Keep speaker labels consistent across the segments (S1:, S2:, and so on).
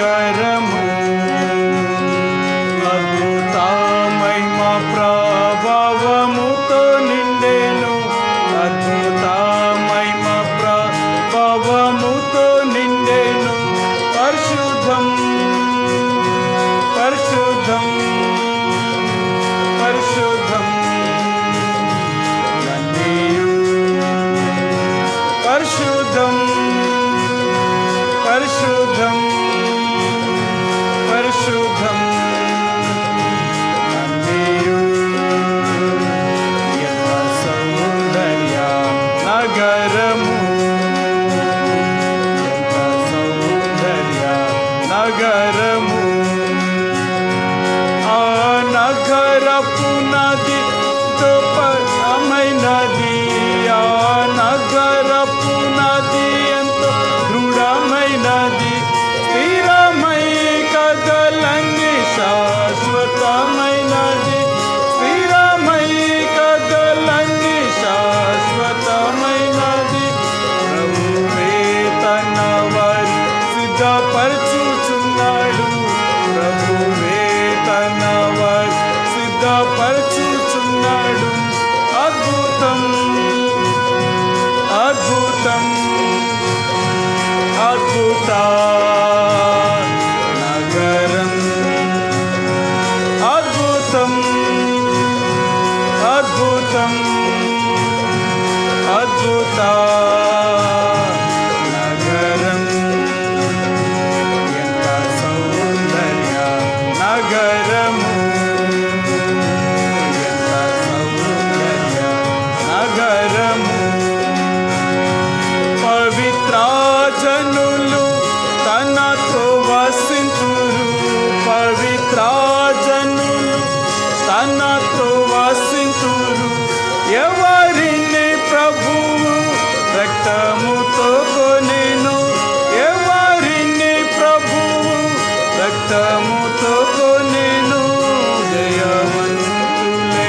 S1: సాగరము అద్భుతమైన ప్రభావముతో నిండేను. అద్భుతమైన ప్రభావముతో నిండేను. పరిశుద్ధం పరిశుద్ధం పరిశుద్ధం. పరిశుద్ధం. 不到 తొకొనెను ఎవరిని ప్రభు రక్తము తొకొనెను జయవంతులే.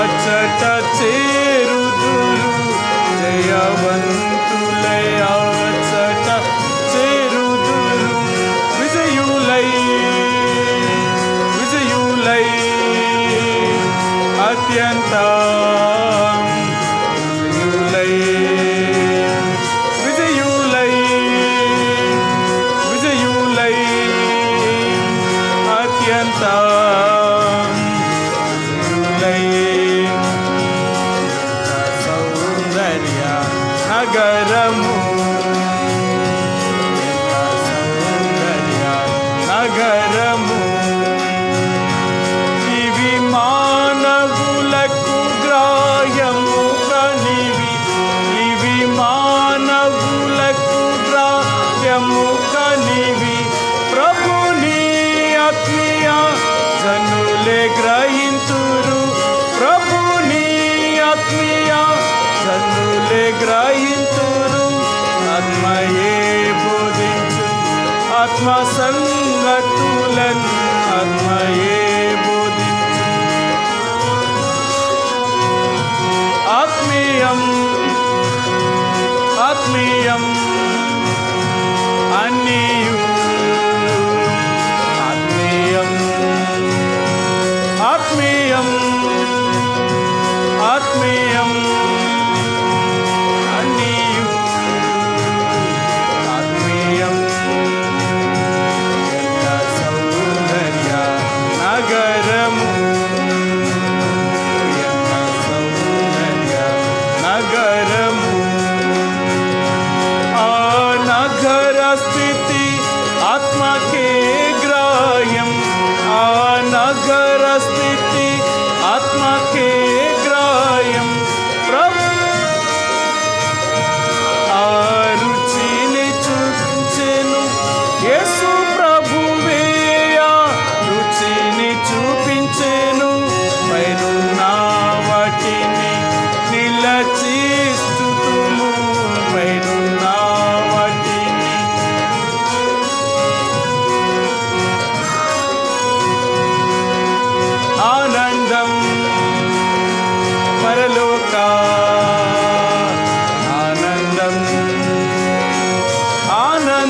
S1: అచ్చట చేరుదురు జయవంతులే. అచ్చట చేరుదురు విజయులై విజయులై. అత్యంత पर्यन्ताम् सौन्दर्या नगर గ్రహింతురు ఆత్మయే బోధించు. ఆత్మ సంగతులన్ ఆత్మయే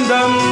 S1: kingdom